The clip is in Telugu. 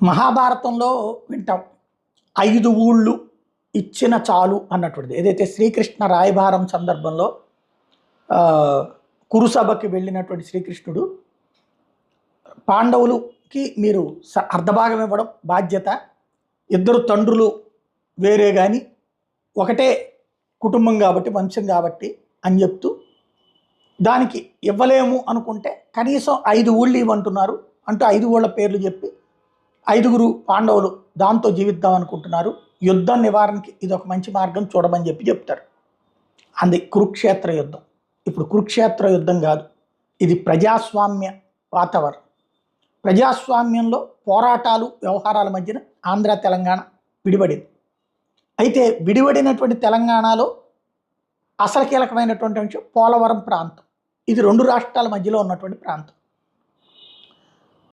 మహాభారతంలో వింటాం ఐదు ఊళ్ళు ఇచ్చిన చాలు అన్నటువంటిది. ఏదైతే శ్రీకృష్ణ రాయభారం సందర్భంలో కురుసభకి వెళ్ళినటువంటి శ్రీకృష్ణుడు పాండవులకి మీరు స- అర్ధభాగం ఇవ్వడం బాధ్యత ఇద్దరు తండ్రులు వేరే కానీ ఒకటే కుటుంబం కాబట్టి వంశం కాబట్టి అని చెప్తూ దానికి ఇవ్వలేము అనుకుంటే కనీసం ఐదు ఊళ్ళు ఇవ్వంటున్నారు అంటూ ఐదు ఊళ్ళ పేర్లు చెప్పి ఐదుగురు పాండవులు దాంతో జీవిద్దాం అనుకుంటున్నారు. యుద్ధ నివారణకి ఇది ఒక మంచి మార్గం చూడమని చెప్పి చెప్తారు. అంది కురుక్షేత్ర యుద్ధం. ఇప్పుడు కురుక్షేత్ర యుద్ధం కాదు ఇది ప్రజాస్వామ్య వాతావరణం. ప్రజాస్వామ్యంలో పోరాటాలు వ్యవహారాల మధ్యన ఆంధ్ర తెలంగాణ విడిపడింది. అయితే విడిపడినటువంటి తెలంగాణలో అసలు కీలకమైనటువంటి అంశం పోలవరం ప్రాంతం. ఇది రెండు రాష్ట్రాల మధ్యలో ఉన్నటువంటి ప్రాంతం.